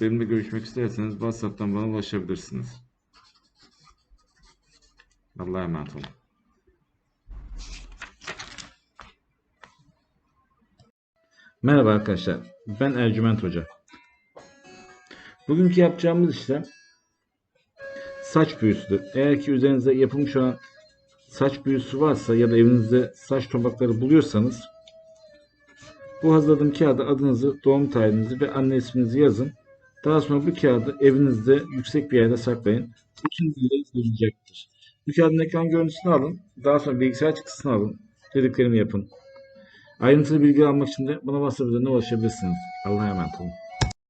benimle görüşmek isterseniz WhatsApp'tan bana ulaşabilirsiniz. Allah'a emanet olun. Merhaba arkadaşlar. Ben Ercüment Hoca. Bugünkü yapacağımız işlem saç büyüsüdür. Eğer ki üzerinizde yapılmış olan saç büyüsü varsa ya da evinizde saç tombakları buluyorsanız bu hazırladığım kağıda adınızı, doğum tarihinizi ve anne isminizi yazın. Daha sonra bu kağıdı evinizde yüksek bir yerde saklayın. Bütün bilgileri görülecektir. Bu kağıdın ekran görüntüsünü alın. Daha sonra bilgisayar çıktısını alın. Dediklerimi yapın. Ayrıntılı bilgi almak için de bana WhatsApp üzerinden ulaşabilirsiniz. Allah'a emanet olun.